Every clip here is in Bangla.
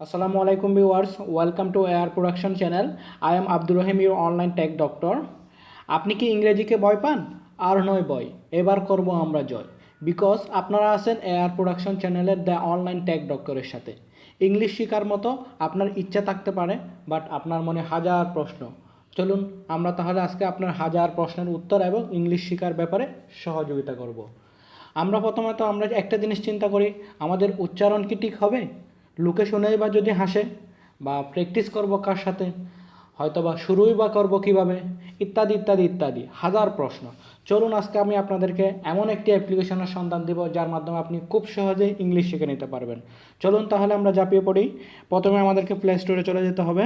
Assalamu alaikum viewers, welcome to AR Production channel. I am Abdul Rahim, your online tech doctor. আপনি কি ইংরেজিকে ভয় পান? আর নয় ভয়। এবার করব আমরা জয়। বিকজ আপনারা আছেন এআর প্রোডাকশন চ্যানেলের দ্য অনলাইন টেক ডক্টরের সাথে। ইংলিশ শেখার মতো আপনার ইচ্ছা থাকতে পারে বাট আপনার মনে হাজার প্রশ্ন। চলুন আমরা তাহলে আজকে আপনার হাজার প্রশ্নের উত্তর এবং ইংলিশ শেখার ব্যাপারে সহযোগিতা করব। আমরা প্রথমত আমরা একটা জিনিস চিন্তা করি আমাদের উচ্চারণ কি ঠিক হবে? লোকে শুনেই বা যদি হাসে বা প্র্যাকটিস করব কার সাথে হয়তো বা শুরুই বা করব কীভাবে, ইত্যাদি ইত্যাদি ইত্যাদি, হাজার প্রশ্ন। চলুন আজকে আমি আপনাদেরকে এমন একটি অ্যাপ্লিকেশনের সন্ধান দেব যার মাধ্যমে আপনি খুব সহজেই ইংলিশ শিখে নিতে পারবেন। চলুন তাহলে আমরা ঝাঁপিয়ে পড়ি। প্রথমে আমাদেরকে প্লে স্টোরে চলে যেতে হবে।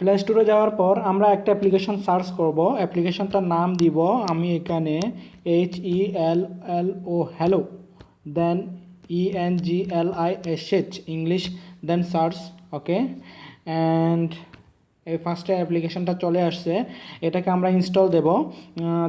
প্লে স্টোরে যাওয়ার পর আমরা একটা অ্যাপ্লিকেশন সার্চ করব। অ্যাপ্লিকেশনটার নাম দিব, আমি এখানে H E L L O hello then E N G L I S H English then search okay? And এই ফার্স্টে অ্যাপ্লিকেশনটা চলে আসছে, এটাকে আমরা ইনস্টল দেব।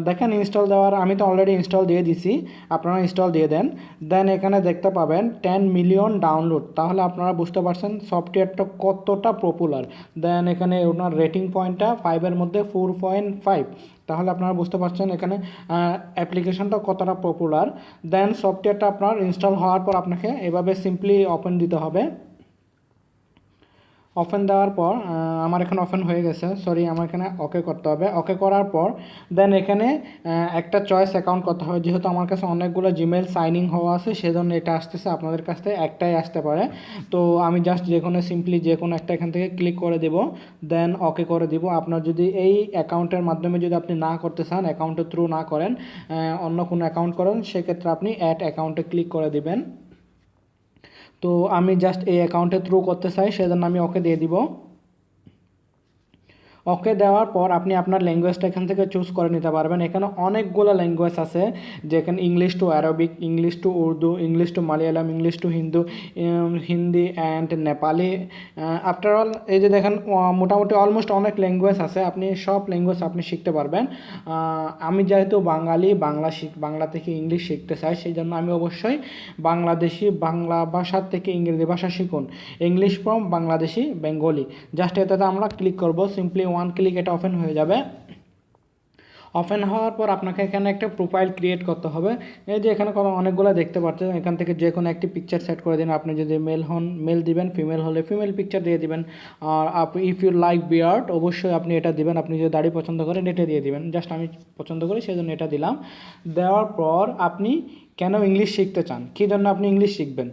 দেখেন ইনস্টল দেওয়ার, আমি তো অলরেডি ইনস্টল দিয়ে দিছি, আপনারা ইনস্টল দিয়ে দেন। দেন এখানে দেখতে পাবেন টেন মিলিয়ন ডাউনলোড তাহলে আপনারা বুঝতে পারছেন সফটওয়্যারটা কতটা পপুলার দেন এখানে ওনার রেটিং পয়েন্টটা ফাইভের মধ্যে ফোর পয়েন্ট ফাইভ তাহলে আপনারা বুঝতে পারছেন এখানে অ্যাপ্লিকেশনটা কতটা পপুলার দেন সফটওয়্যারটা আপনার ইনস্টল হওয়ার পর আপনাকে এভাবে সিম্পলি ওপেন দিতে হবে। ওপেন দেওয়ার পর আমার এখানে ওপেন হয়ে গেছে। সরি আমার এখানে ওকে করতে হবে। ওকে করার পর দেন এখানে একটা চয়েস অ্যাকাউন্ট করতে হবে। যেহেতু আমার কাছে অনেকগুলো জিমেল সাইনিং হওয়া আছে, সেজন্য এটা আসতেছে। আপনাদের কাছ থেকে একটাই আসতে পারে। তো আমি জাস্ট যে কোনো সিম্পলি যে কোনো একটা এখান থেকে ক্লিক করে দেব দেন ওকে করে দিব। আপনার যদি এই অ্যাকাউন্টের মাধ্যমে যদি আপনি না করতে চান অ্যাকাউন্টের থ্রু না করেন অন্য কোনো অ্যাকাউন্ট করেন, সেক্ষেত্রে আপনি অ্যাড অ্যাকাউন্টে ক্লিক করে দিবেন। তো আমি জাস্ট এই অ্যাকাউন্টের থ্রু করতে চাই সেজন্য আমি ওকে দিয়ে দিব। ওকে দেওয়ার পর আপনি আপনার ল্যাঙ্গুয়েজটা এখান থেকে চুজ করে নিতে পারবেন। এখানে অনেকগুলো ল্যাঙ্গুয়েজ আছে, যেখানে English to Arabic English to Urdu English to Malayalam English to Hindu Hindi and Nepali after all এই যে দেখেন মোটামুটি অলমোস্ট অনেক ল্যাঙ্গুয়েজ আছে, আপনি সব ল্যাঙ্গুয়েজ আপনি শিখতে পারবেন। আমি যেহেতু বাঙালি, বাংলা শিখ, বাংলা থেকে ইংলিশ শিখতে চাই, সেই জন্য আমি অবশ্যই বাংলাদেশি, বাংলা ভাষার থেকে ইংরেজি ভাষা শিখুন। English from Bangladeshi Bengali just এটাতে আমরা ক্লিক করব সিম্পলি ওয়ান ক্লিক এটা ওপেন হয়ে যাবে। ওপেন হওয়ার পর আপনাকে এখানে একটা প্রোফাইল ক্রিয়েট করতে হবে। এই যে এখানে কোনো অনেকগুলো দেখতে পাচ্ছেন, এখান থেকে যে কোনো একটি পিকচার সেট করে দিন। আপনি যদি মেল হন মেল দিবেন ফিমেল হলে ফিমেল পিকচার দিয়ে দিবেন। আর আপনি ইফ ইউ লাইক বিয়ার্ড অবশ্যই আপনি এটা দিবেন। আপনি যদি দাড়ি পছন্দ করেন, এটা দিয়ে দিবেন। জাস্ট আমি পছন্দ করি সেই জন্য এটা দিলাম। দেওয়ার পর আপনি কেন ইংলিশ শিখতে চান? কী জন্য আপনি ইংলিশ শিখবেন?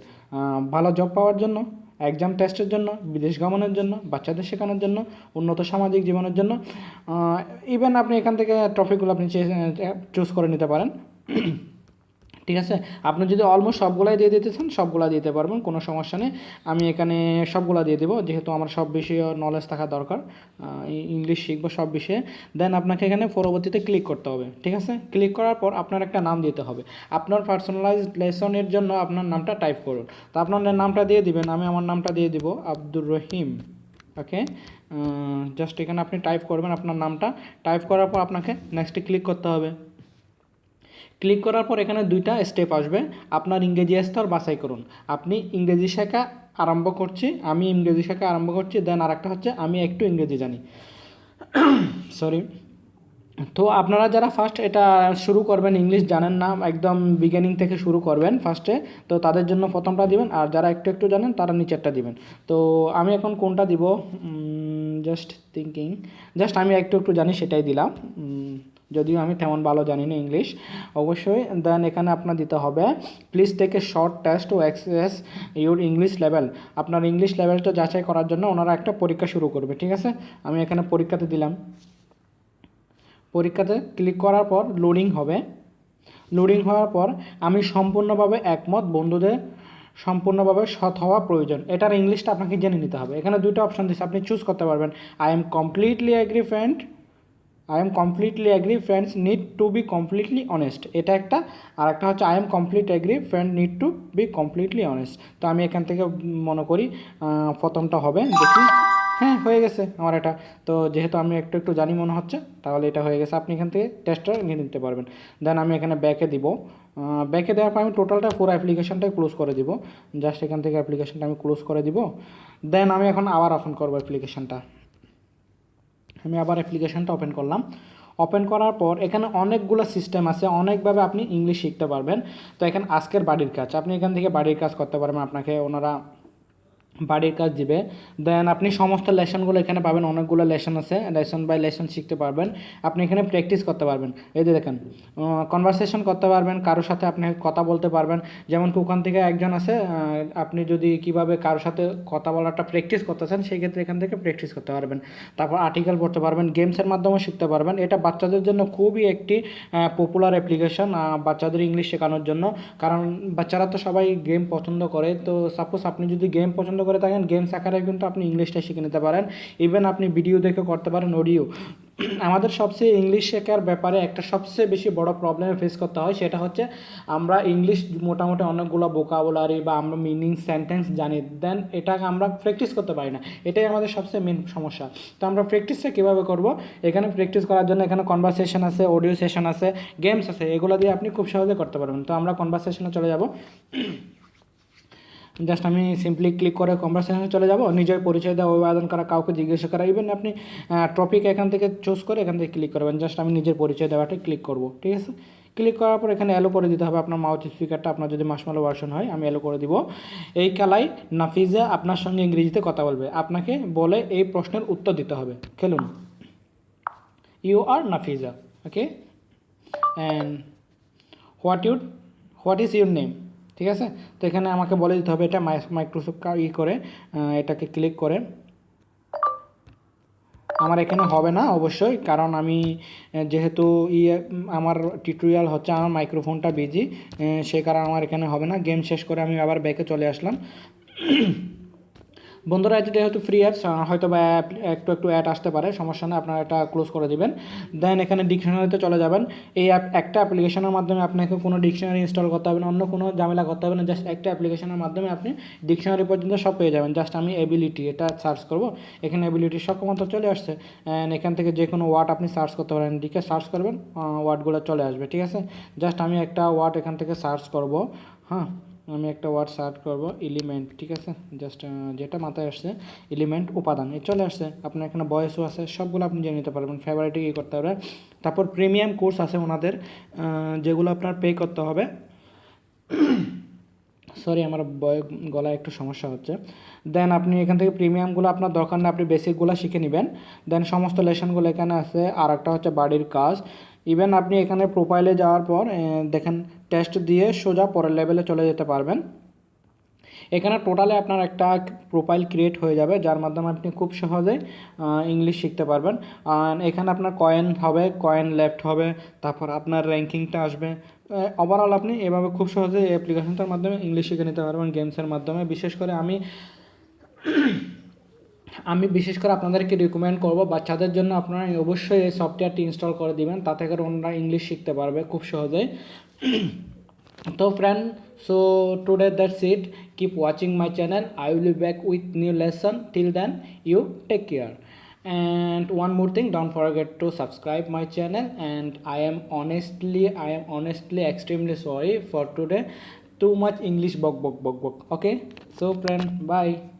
ভালো জব পাওয়ার জন্য? এক্সাম টেস্টের জন্য, বিদেশ গমনের জন্য, বাচ্চাদের শেখানোর জন্য, উন্নত সামাজিক জীবনের জন্য ইভেন আপনি এখান থেকে টপিকগুলো আপনি চুজ করে নিতে পারেন। ঠিক আছে? আপনি যদি অলমোস্ট সবগুলাই দিয়ে দিতে চান, সবগুলা দিতে পারবেন, কোনো সমস্যা নেই। আমি এখানে সবগুলা দিয়ে দেবো, যেহেতু আমার সব বিষয়ে নলেজ থাকা দরকার। ইংলিশ শিখব সব বিষয়ে। দেন আপনাকে এখানে পরবর্তীতে ক্লিক করতে হবে, ঠিক আছে? ক্লিক করার পর আপনার একটা নাম দিতে হবে। আপনার পার্সোনালাইজ লেসনের জন্য আপনার নামটা টাইপ করুন। তো আপনার নামটা দিয়ে দিবেন, আমি আমার নামটা দিয়ে দিব, আব্দুর রহিম। ওকে জাস্ট এখানে আপনি টাইপ করবেন আপনার নামটা। টাইপ করার পর আপনাকে নেক্সটে ক্লিক করতে হবে। ক্লিক করার পর এখানে দুইটা স্টেপ আসবে। আপনার ইংরেজি স্তর বাছাই করুন। আপনি ইংরেজি শেখা আরম্ভ করছি, আমি ইংরেজি শেখা আরম্ভ করছি দেন আরেকটা হচ্ছে আমি একটু ইংরেজি জানি। সরি তো আপনারা যারা ফার্স্ট এটা শুরু করবেন ইংলিশ জানেন না, একদম বিগিনিং থেকে শুরু করবেন ফার্স্টে তো তাদের জন্য প্রথমটা দিবেন, আর যারা একটু একটু জানেন, তারা নিচেরটা দিবেন। তো আমি এখন কোনটা দিব? জাস্ট থিঙ্কিং জাস্ট আমি একটু একটু জানি, সেটাই দিলাম। যদিও আমি তেমন ভালো জানি না ইংলিশ অবশ্যই দেন এখানে আপনার দিতে হবে please take a short test to access your English level আপনার ইংলিশ লেভেলটা যাচাই করার জন্য ওনারা একটা পরীক্ষা শুরু করবে, ঠিক আছে? আমি এখানে পরীক্ষাতে দিলাম। পরীক্ষাতে ক্লিক করার পর লোডিং হবে। লোডিং হওয়ার পর আমি সম্পূর্ণভাবে একমত বন্ধুদের সম্পূর্ণভাবে সৎ হওয়া প্রয়োজন। এটার ইংলিশটা আপনাকে জেনে নিতে হবে। এখানে দুটো অপশন দিচ্ছে আপনি চুজ করতে পারবেন। I am completely agree friend I am completely agree friends need to be completely honest এটা একটা। আর একটা হচ্ছে I am complete agree friend need to be completely honest তো আমি এখান থেকে মনে করি প্রথমটা হবে। দেখি। হ্যাঁ হয়ে গেছে আমার এটা। তো যেহেতু আমি একটু একটু জানি মনে হচ্ছে, তাহলে এটা হয়ে গেছে। আপনি এখান থেকে টেস্টটা নিয়ে নিতে পারবেন। দেন আমি এখানে ব্যাকে দিব। ব্যাকে দেওয়ার পর আমি টোটালটা পুরো অ্যাপ্লিকেশনটাই ক্লোজ করে দিব। জাস্ট এখান থেকে অ্যাপ্লিকেশনটা আমি ক্লোজ করে দিব। দেন আমি এখন আবার ওপেন করব অ্যাপ্লিকেশনটা আমি আবার অ্যাপ্লিকেশনটা ওপেন করলাম। ওপেন করার পর এখানে অনেকগুলো সিস্টেম আছে, অনেকভাবে আপনি ইংলিশ শিখতে পারবেন। তো এখানে আজকের বাড়ির কাজ। আপনি এখান থেকে বাড়ির কাজ করতে পারবেন। আপনাকে ওনারা বাড়ির কাজ দিবে। দেন আপনি সমস্ত লেসনগুলো এখানে পাবেন, অনেকগুলো লেসন আছে। লেসন বাই লেসন শিখতে পারবেন। আপনি এখানে প্র্যাকটিস করতে পারবেন। এই যে দেখেন কনভারসেশন করতে পারবেন, কারোর সাথে আপনি কথা বলতে পারবেন। যেমন কি ওখান থেকে একজন আছে আপনি যদি কীভাবে কারোর সাথে কথা বলাটা প্র্যাকটিস করতেছেন, সেই ক্ষেত্রে এখান থেকে প্র্যাকটিস করতে পারবেন। তারপর আর্টিকেল পড়তে পারবেন গেমসের মাধ্যমে শিখতে পারবেন। এটা বাচ্চাদের জন্য খুবই একটি পপুলার অ্যাপ্লিকেশন বাচ্চাদের ইংলিশ শেখানোর জন্য। কারণ বাচ্চারা তো সবাই গেম পছন্দ করে। তো সাপোজ আপনি যদি গেম পছন্দ করে থাকেন গেমস আকারে কিন্তু আপনি ইংলিশটা শিখে নিতে পারেন। ইভেন আপনি ভিডিও দেখে করতে পারেন অডিও আমাদের সবচেয়ে ইংলিশ শেখার ব্যাপারে একটা সবচেয়ে বেশি বড় প্রবলেম ফেস করতে হয়, সেটা হচ্ছে আমরা ইংলিশ মোটামুটি অনেকগুলো বোকাবুলারি বা আমরা মিনিং সেন্টেন্স জানি দেন এটাকে আমরা প্র্যাকটিস করতে পারি না। এটাই আমাদের সবচেয়ে মেন সমস্যা। তো আমরা প্র্যাকটিসটা কীভাবে করব? এখানে প্র্যাকটিস করার জন্য এখানে কনভারসেশন আছে অডিও সেশন আছে গেমস আছে, এগুলো দিয়ে আপনি খুব সহজে করতে পারবেন। তো আমরা কনভারসেশনে চলে যাব। জাস্ট আমি সিম্পলি ক্লিক করে কনভারসেশনে চলে যাব। নিজের পরিচয় দেওয়া অভিবাদন করা, কাউকে জিজ্ঞাসা করা। ইভেন আপনি টপিক এখান থেকে চুজ করে এখান থেকে ক্লিক করবেন। জাস্ট আমি নিজের পরিচয় দেওয়াটা ক্লিক করব। ঠিক আছে? ক্লিক করার পর এখানে অ্যালো করে দিতে হবে আপনার মাউথ স্পিকারটা আপনার যদি মাসমালো ভার্সন হয়, আমি অ্যালো করে দিব। এই খেলায় নাফিজা আপনার সঙ্গে ইংরেজিতে কথা বলবে। আপনাকে বলে এই প্রশ্নের উত্তর দিতে হবে। খেলুন। You are Nafiza okay and what you'd what is your name ঠিক আছে? তো এখানে আমাকে বলে দিতে হবে এটা মাইক্রোসফট ই করে এটাকে ক্লিক করে। আমার এখানে হবে না অবশ্যই, কারণ আমি যেহেতু ইয়ে আমার টিউটোরিয়াল হচ্ছে, আমার মাইক্রোফোনটা বিজি সে কারণে আমার এখানে হবে না। গেম শেষ করে আমি আবার ব্যাকে চলে আসলাম। বন্ধুরা এটা যেহেতু ফ্রি অ্যাপস হয়তো বা app, একটু একটু অ্যাড আসতে পারে, সমস্যা নেই, আপনারা এটা ক্লোজ করে দেবেন। দেন এখানে ডিকশনারিতে চলে যাবেন। এই অ্যাপ একটা অ্যাপ্লিকেশনের মাধ্যমে আপনাকে কোনো ডিকশনারি ইনস্টল করতে হবে না, অন্য কোনো ঝামেলা করতে হবে না জাস্ট একটা অ্যাপ্লিকেশনের মাধ্যমে আপনি ডিকশনারি পর্যন্ত সব পেয়ে যাবেন। জাস্ট আমি এবিলিটি এটা সার্চ করব। এখানে এবিলিটি সক্ষমতা চলে আসছে। অ্যান্ড এখান থেকে যে কোনো ওয়ার্ড আপনি সার্চ করতে পারেন। ডিকে সার্চ করবেন ওয়ার্ডগুলো চলে আসবে, ঠিক আছে? জাস্ট আমি একটা ওয়ার্ড এখান থেকে সার্চ করব হ্যাঁ? আমি একটা ওয়ার্ড সার্চ করব এলিমেন্ট ঠিক আছে? জাস্ট যেটা মাথায় আসছে এলিমেন্ট উপাদান। এ চলে আসছে, আপনার এখানে বয়সও আছে, সবগুলো আপনি জেনে নিতে পারবেন ফেভারিটে কী করতে হবে? তারপর প্রিমিয়াম কোর্স আছে ওনাদের যেগুলো আপনার পে করতে হবে। সরি আমার বয়, গলায় একটু সমস্যা হচ্ছে। দেন আপনি এখান থেকে প্রিমিয়ামগুলো আপনার দরকার না আপনি বেসিকগুলো শিখে নেবেন। দেন সমস্ত লেসনগুলো এখানে আছে। আর একটা হচ্ছে বাড়ির কাজ। ইভেন আপনি এখানে প্রোফাইলে যাওয়ার পর দেখেন টেস্ট দিয়ে সোজা পরের লেভেলে চলে যেতে পারবেন। এখানে টোটালে আপনার একটা প্রোফাইল ক্রিয়েট হয়ে যাবে, যার মাধ্যমে আপনি খুব সহজে ইংলিশ শিখতে পারবেন। এখানে আপনার কয়েন হবে কয়েন লেফট হবে, তারপর আপনার র্যাঙ্কিংটা আসবে। ওভারঅল আপনি এভাবে খুব সহজে অ্যাপ্লিকেশনটার মাধ্যমে ইংলিশ শিখে নিতে পারবেন গেমসের মাধ্যমে। বিশেষ করে আমি আমি বিশেষ করে আপনাদেরকে রিকমেন্ড করব বাচ্চাদের জন্য আপনারা অবশ্যই এই সফটওয়্যারটি ইনস্টল করে দিবেন তাতে করে ওনারা ইংলিশ শিখতে পারবে খুব সহজেই তো friend so today that's it keep watching my channel i will be back with new lesson till then you take care and one more thing don't forget to subscribe my channel and i am honestly i am honestly extremely sorry for today too much english bok bok bok bok okay so friend bye